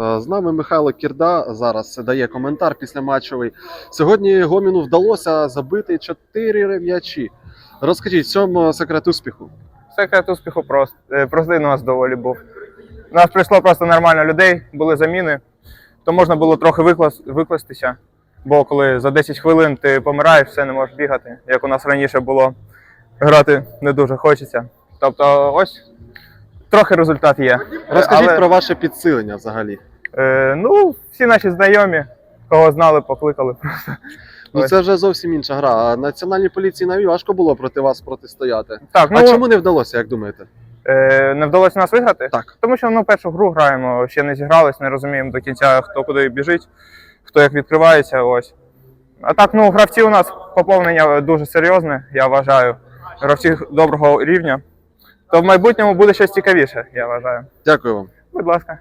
Е, З нами Михайло Кірда зараз дає коментар після матчовий. Сьогодні Гоміну вдалося забити чотири м'ячі. Розкажіть, в цьому секрет успіху. Секрет успіху прост. е, Простий у нас доволі був. У нас прийшло просто нормально людей, були заміни, то можна було трохи виклас, викластися. Бо коли за 10 хвилин ти помираєш, все не можеш бігати, як у нас раніше було, грати не дуже хочеться. Тобто, ось трохи результат є. Розкажіть Але, про ваше підсилення взагалі. е, ну, всі наші знайомі, кого знали, покликали просто. Ну це вже зовсім інша гра. А національній поліції навіть важко було проти вас протистояти. Так, ну А чому не вдалося, як думаєте? е, не вдалося нас виграти? Так. Тому що ну, першу гру граємо, ще не зігрались, не розуміємо до кінця, хто куди біжить, хто як відкривається. Ось. А так, ну, гравці у нас поповнення дуже серйозне, я вважаю. Гравці доброго рівня. То в майбутньому буде щось цікавіше, я вважаю. Дякую вам. Будь ласка.